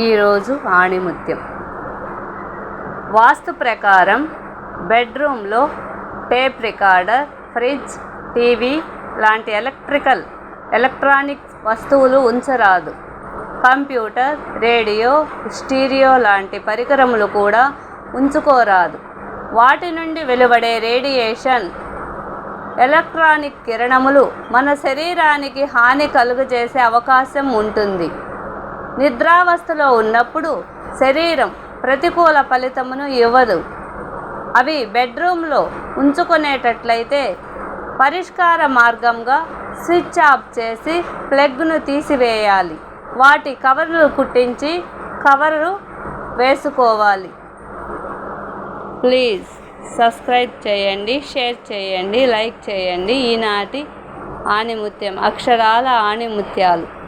ఈరోజు ఆణిముత్యం వాస్తు ప్రకారం బెడ్రూమ్లో టేప్ రికార్డర్ ఫ్రిడ్జ్ టీవీ లాంటి ఎలక్ట్రికల్ ఎలక్ట్రానిక్ వస్తువులు ఉంచరాదు. కంప్యూటర్ రేడియో స్టీరియో లాంటి పరికరములు కూడా ఉంచుకోరాదు. వాటి నుండి వెలువడే రేడియేషన్ ఎలక్ట్రానిక్ కిరణములు మన శరీరానికి హాని కలుగజేసే అవకాశం ఉంటుంది. నిద్రావస్థలో ఉన్నప్పుడు శరీరం ప్రతికూల ఫలితమును ఇవ్వదు. అవి బెడ్రూమ్లో ఉంచుకునేటట్లయితే పరిష్కార మార్గంగా స్విచ్ ఆఫ్ చేసి ప్లగ్ను తీసివేయాలి. వాటి కవర్లు కుట్టించి కవరు వేసుకోవాలి. ప్లీజ్ సబ్స్క్రైబ్ చేయండి షేర్ చేయండి లైక్ చేయండి. ఈనాటి ఆణిముత్యం అక్షరాల ఆణిముత్యాలు